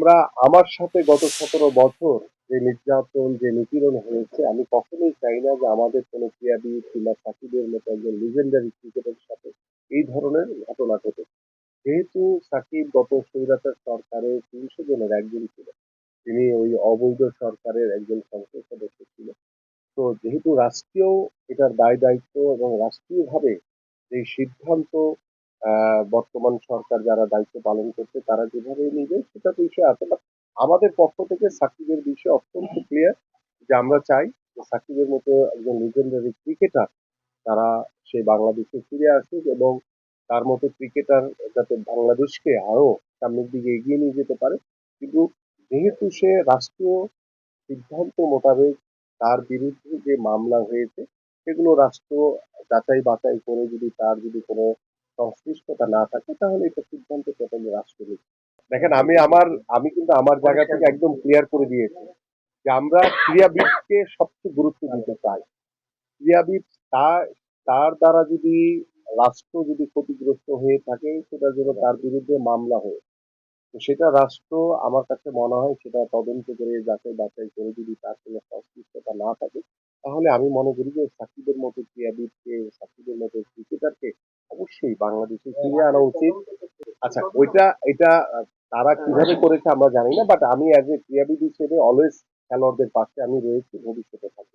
আমরা আমার সাথে গত সতেরো বছর যে নির্যাতন, যে নিপীড়ন হয়েছে, আমি কখনোই চাই না যে আমাদের কোনো ক্রীড়াবিদ কিংবা সাকিবের মতো একজন লিজেন্ডারি ক্রিকেটারের সাথে এই ধরনের ঘটনা ঘটে। যেহেতু সাকিব গত স্বৈরাচার সরকারের তিনশো জনের একজন ছিল, তিনি ওই অবৈধ সরকারের একজন সংসদ সদস্য ছিল। তো যেহেতু রাষ্ট্রীয় এটার দায় দায়িত্ব এবং রাষ্ট্রীয়ভাবে যে সিদ্ধান্ত বর্তমান সরকার যারা দায়িত্ব পালন করছে, তারা যেভাবে নিবে সেটা তো বিষয় আছে, But আমাদের পক্ষ থেকে সাকিবের বিষয়ে অত্যন্ত ক্লিয়ার যে আমরা চাই যে সাকিবের মতো একজন লিজেন্ডারি ক্রিকেটার তারা সে বাংলাদেশে ফিরে আসুক এবং তার মতো ক্রিকেটার যাতে বাংলাদেশকে আরও সামনের দিকে এগিয়ে নিয়ে যেতে পারে। কিন্তু যেহেতু সে রাষ্ট্রীয় সিদ্ধান্ত মোতাবেক তার বিরুদ্ধে যে মামলা হয়েছে, সেগুলো রাষ্ট্র যাচাই বাছাই করে যদি তার যদি কোনো সংশ্লিষ্টতা না থাকে, তাহলে এটা সিদ্ধান্ত টোটালি রাষ্ট্র নেবে দেখেন, আমি আমার, আমি কিন্তু আমার জায়গা থেকে একদম ক্লিয়ার করে দিয়েছি যে আমরা ক্রীড়াবিদকে সবচেয়ে গুরুত্ব দিতে চাই। ক্রীড়াবিদ তার দ্বারা যদি রাষ্ট্র যদি ক্ষতিগ্রস্ত হয়ে থাকে, সেটা যেন তার বিরুদ্ধে মামলা হয়ে। তো সেটা রাষ্ট্র আমার কাছে মনে হয় সেটা তদন্ত করে যাচাই বাছাই করে যদি তার কোনো সংশ্লিষ্টতা না থাকে, তাহলে আমি মনে করি যে সাকিবের মতো ক্রীড়াবিদকে, সাকিবের মতো ক্রিকেটারকে অবশ্যই বাংলাদেশে ফিরিয়ে আনা উচিত। আচ্ছা ওইটা এটা তারা কীভাবে করেছে আমরা জানি না বাট আমি অ্যাজ এ ক্রীড়াবিদ হিসেবে অলওয়েজ খেলোয়াড়দের পাশে আমি রয়েছি ভবিষ্যতে থাকব।